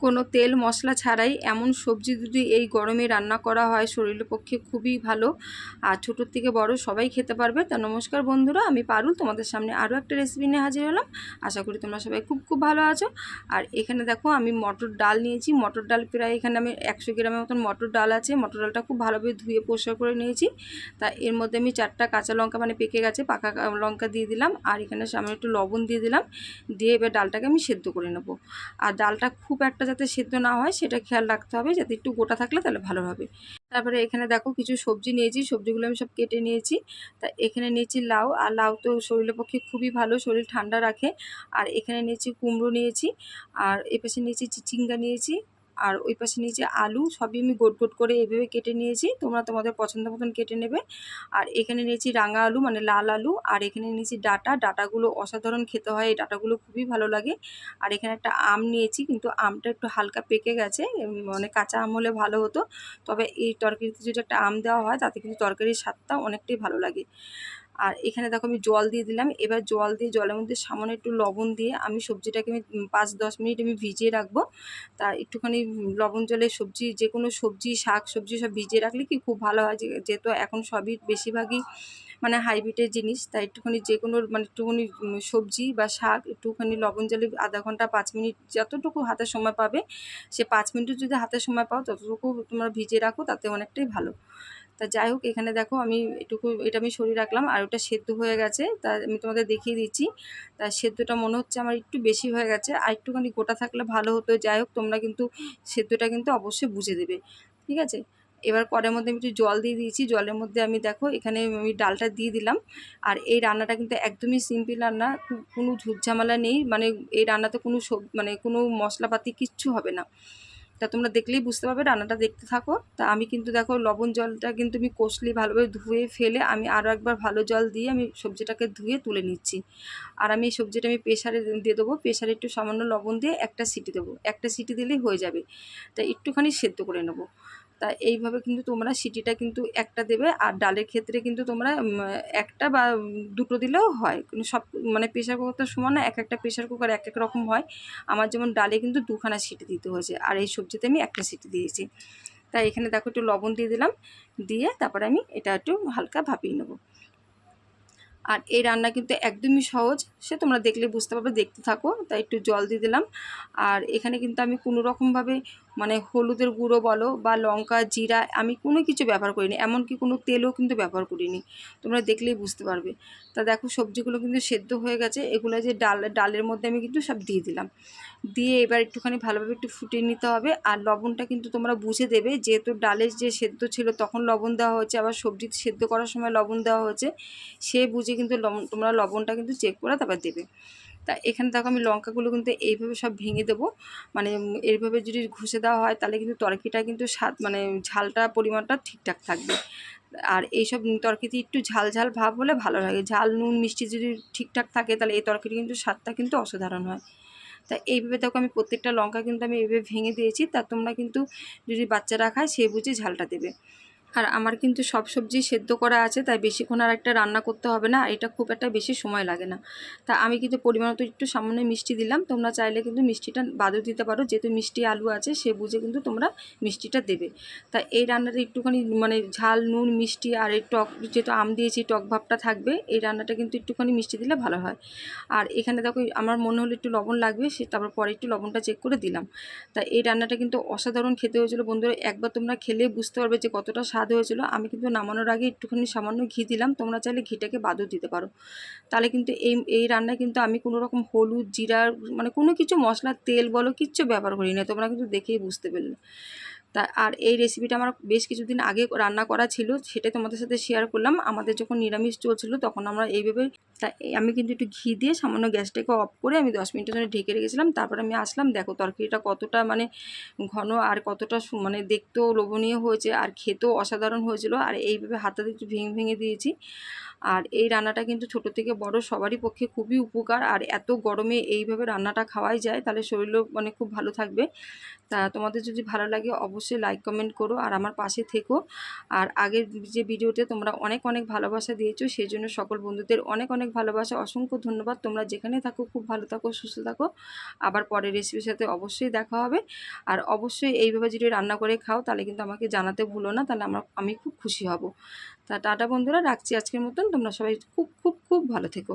কোনো তেল মশলা ছাড়াই এমন সবজি যদি এই গরমে রান্না করা হয়, শরীরের পক্ষে খুবই ভালো। আর ছোটোর থেকে বড় সবাই খেতে পারবে। তো নমস্কার বন্ধুরা, আমি পারুল, তোমাদের সামনে আরও একটা রেসিপি নিয়ে হাজির হলাম। আশা করি তোমরা সবাই খুব খুব ভালো আছো। আর এখানে দেখো, আমি মটর ডাল নিয়েছি। মটর ডাল প্রায় এখানে আমি একশো গ্রামের মতন মটর ডাল আছে। মটর ডালটা খুব ভালোভাবে ধুয়ে পরিষ্কার করে নিয়েছি। তা এর মধ্যে আমি চারটা কাঁচা লঙ্কা মানে পেকে গেছে, পাকা লঙ্কা দিয়ে দিলাম। আর এখানে সামনে একটু লবণ দিয়ে দিলাম। দিয়ে এবার ডালটাকে আমি সেদ্ধ করে নেব। আর ডালটা খুব একটা যাতে সেদ্ধ না হয়, সেটা খেয়াল রাখতে হবে। যাতে একটু গোটা থাকলে তাহলে ভালো হবে। তারপরে এখানে দেখো কিছু সবজি নিয়েছি। সবজিগুলো আমি সব কেটে নিয়েছি। তা এখানে নিয়েছি লাউ। আর লাউ তো শরীরের পক্ষে খুবই ভালো, শরীর ঠান্ডা রাখে। আর এখানে নিয়েছি কুমড়ো নিয়েছি। আর এ পাশে নিয়েছি চিচিঙ্গা নিয়েছি। আর ওই পাশে নিয়েছি আলু, সবই আমি গোট গোট করে এভাবে কেটে নিয়েছি। তোমরা তোমাদের পছন্দ মতন কেটে নেবে। আর এখানে নিয়েছি রাঙা আলু মানে লাল আলু। আর এখানে নিয়েছি ডাটা। ডাটাগুলো অসাধারণ খেতে হয়। এই ডাটাগুলো খুবই ভালো লাগে। আর এখানে একটা আম নিয়েছি, কিন্তু আমটা একটু হালকা পেকে গেছে। মানে কাঁচা আম হলে ভালো হতো। তবে এই তরকারিতে যদি একটা আম দেওয়া হয়, তাতে কিন্তু তরকারির স্বাদটা অনেকটাই ভালো লাগে। আর এখানে দেখো আমি জল দিয়ে দিলাম। এবার জল দিয়ে জলের মধ্যে সামান্য একটু লবণ দিয়ে আমি সবজিটাকে আমি পাঁচ দশ মিনিট আমি ভিজিয়ে রাখব। তা একটুখানি লবণ জলে সবজি যে কোনো সবজি, শাক সবজি সব ভিজিয়ে রাখলে কি খুব ভালো হয় যেহেতু এখন সবই বেশিরভাগই মানে হাইব্রিডের জিনিস, তাই একটুখানি যে কোনো মানে একটুখানি সবজি বা শাক একটুখানি লবণ জলে আধা ঘণ্টা পাঁচ মিনিট যতটুকু হাতে সময় পাবে, সে পাঁচ মিনিট যদি হাতে সময় পাও ততটুকু তোমরা ভিজিয়ে রাখো, তাতে অনেকটাই ভালো। তা যাই হোক, এখানে দেখো আমি এটুকু, এটা আমি সরিয়ে রাখলাম। আর ওটা সেদ্ধ হয়ে গেছে, তা আমি তোমাদের দেখিয়ে দিচ্ছি। তা সেদ্ধটা মনে হচ্ছে আমার একটু বেশি হয়ে গেছে। আর একটুখানি গোটা থাকলে ভালো হতো। যাই হোক, তোমরা কিন্তু সেদ্ধটা কিন্তু অবশ্যই বুঝে দেবে। ঠিক আছে? এবার কড়ের মধ্যে আমি একটু জল দিয়ে দিয়েছি। জলের মধ্যে আমি দেখো, এখানে আমি ডালটা দিয়ে দিলাম। আর এই রান্নাটা কিন্তু একদমই সিম্পল রান্না। কোনো ঝুটঝামেলা নেই। মানে এই রান্নাতে কোনো মানে কোনো মশলাপাতি কিচ্ছু হবে না। তা তোমরা দেখলেই বুঝতে পারবে, রান্নাটা দেখতে থাকো। তা আমি কিন্তু দেখো লবণ জলটা কিন্তু আমি কষলি ভালোভাবে ধুয়ে ফেলে আমি আরও একবার ভালো জল দিয়ে আমি সবজিটাকে ধুয়ে তুলে নিচ্ছি। আর আমি এই সবজিটা আমি প্রেশারে দিয়ে দেবো প্রেশারে একটু সামান্য লবণ দিয়ে একটা সিটি দেবো। একটা সিটি দিলেই হয়ে যাবে। তা একটুখানি সেদ্ধ করে নেব। তা এইভাবে কিন্তু তোমরা সিটিটা কিন্তু একটা দেবে আর ডালের ক্ষেত্রে কিন্তু তোমরা একটা বা দুটো দিলেও হয়। কিন্তু সব মানে প্রেশার কুকার তো সমান না, এক একটা প্রেশার কুকার এক এক রকম হয়। আমার যেমন ডালে কিন্তু দুখানা সিটি দিতে হয়েছে, আর এই সবজিতে আমি একটা সিটি দিয়েছি। তাই এখানে দেখো একটু লবণ দিয়ে দিলাম, দিয়ে তারপরে আমি এটা একটু হালকা ভাপিয়ে নেব। আর এই রান্না কিন্তু একদমই সহজ, সে তোমরা দেখলে বুঝতে পারবে, দেখতে থাকো। তাই একটু জল দিয়ে দিলাম। আর এখানে কিন্তু আমি কোনো রকমভাবে মানে হলুদের গুঁড়ো বলো বা লঙ্কা, জিরা, আমি কোনো কিছু ব্যবহার করিনি। এমনকি কোনো তেলও কিন্তু ব্যবহার করিনি। তোমরা দেখলেই বুঝতে পারবে। তা দেখো, সবজিগুলো কিন্তু সেদ্ধ হয়ে গেছে। এগুলো যে ডাল, ডালের মধ্যে আমি কিন্তু সব দিয়ে দিলাম। দিয়ে এবার একটুখানি ভালোভাবে একটু ফুটিয়ে নিতে হবে। আর লবণটা কিন্তু তোমরা বুঝে দেবে, যেহেতু ডালের যে সেদ্ধ ছিল, তখন লবণ দেওয়া হয়েছে। আবার সবজি সেদ্ধ করার সময় লবণ দেওয়া হয়েছে। সে বুঝে কিন্তু তোমরা লবণটা কিন্তু চেক করে তারপর দেবে। তা এখানে দেখো আমি লঙ্কাগুলো কিন্তু এইভাবে সব ভেঙে দেবো। মানে এইভাবে যদি ঘষে দেওয়া হয় তাহলে কিন্তু তরকিটা কিন্তু স্বাদ মানে ঝালটা পরিমাণটা ঠিকঠাক থাকবে। আর এইসব তরকারিতে একটু ঝাল ঝাল ভাব হলে ভালো লাগে। ঝাল, নুন, মিষ্টি যদি ঠিকঠাক থাকে তাহলে এই তরকারি কিন্তু স্বাদটা কিন্তু অসাধারণ হয়। তা এইভাবে দেখো আমি প্রত্যেকটা লঙ্কা কিন্তু আমি এইভাবে ভেঙে দিয়েছি। তা তোমরা কিন্তু যদি বাচ্চারা খায় সে বুঝে ঝালটা দেবে। আর আমার কিন্তু সব সবজি সেদ্ধ করা আছে, তাই বেশিক্ষণ আর একটা রান্না করতে হবে না, এটা খুব একটা বেশি সময় লাগে না। তা আমি কিন্তু পরিমাণ একটু সামান্য মিষ্টি দিলাম, তোমরা চাইলে কিন্তু মিষ্টিটা বাদও দিতে পারো, যেহেতু মিষ্টি আলু আছে, সে বুঝে কিন্তু তোমরা মিষ্টিটা দেবে। তা এই রান্নাটা একটুখানি মানে ঝাল, নুন, মিষ্টি আর এই টক, যেহেতু আম দিয়েছি, টক ভাবটা থাকবে, এই রান্নাটা কিন্তু একটুখানি মিষ্টি দিলে ভালো হয়। আর এখানে দেখো, আমার মনে হলো একটু লবণ লাগবে, সে তারপর পরে একটু লবণটা চেক করে দিলাম। তা এই রান্নাটা কিন্তু অসাধারণ খেতে হয়েছিল, বন্ধুরা, একবার তোমরা খেলে বুঝতে পারবে যে কতটা স্বাদ হয়েছিল। আমি কিন্তু নামানোর আগে একটুখানি সামান্য ঘি দিলাম। তোমরা চাইলে ঘিটাকে বাদও দিতে পারো। তাহলে কিন্তু এই এই রান্নায় কিন্তু আমি কোনো রকম হলুদ জিরার মানে কোনো কিছু, মশলা, তেল বলো, কিচ্ছু ব্যবহার করি না তোমরা কিন্তু দেখেই বুঝতে পারলে তা, আর এই রেসিপিটা আমার বেশ কিছুদিন আগে রান্না করা ছিল সেটাই তোমাদের সাথে শেয়ার করলাম। আমাদের যখন নিরামিষ চলছিল, তখন আমরা এইভাবে তা, আমি কিন্তু একটু ঘি দিয়ে সামান্য গ্যাসটাকে অফ করে আমি দশ মিনিটের জন্য ঢেকে রেখেছিলাম। তারপর আমি আসলাম, দেখো তরকারিটা কতটা মানে ঘন আর কতটা মানে দেখতেও লোভনীয় হয়েছে আর খেতেও অসাধারণ হয়েছিল। আর এইভাবে হাতাতে একটু ভেঙে ভেঙে দিয়েছি। আর এই রান্নাটা কিন্তু ছোট থেকে বড় সবারই পক্ষে খুবই উপকার। আর এত গরমে এইভাবে রান্নাটা খাওয়াই যায়, তাহলে শরীরও মানে খুব ভালো থাকবে। তা, তোমাদের যদি ভালো লাগে অবশ্যই লাইক কমেন্ট করো আর আমার পাশে থেকো। আর আগের যে ভিডিওতে তোমরা অনেক অনেক ভালোবাসা দিয়েছ সেই জন্য সকল বন্ধুদের অনেক অনেক ভালোবাসা, অসংখ্য ধন্যবাদ। তোমরা যেখানে থাকো, খুব ভালো থাকো, সুস্থ থাকো। আবার পরের রেসিপির সাথে অবশ্যই দেখা হবে। আর অবশ্যই এইভাবে যদি রান্না করে খাও, তাহলে কিন্তু আমাকে জানাতে ভুলো না, তাহলে আমরা, আমি খুব খুশি হব। তা টাটা বন্ধুরা, রাখছি আজকের মতন। তোমরা সবাই খুব খুব খুব ভালো থেকো।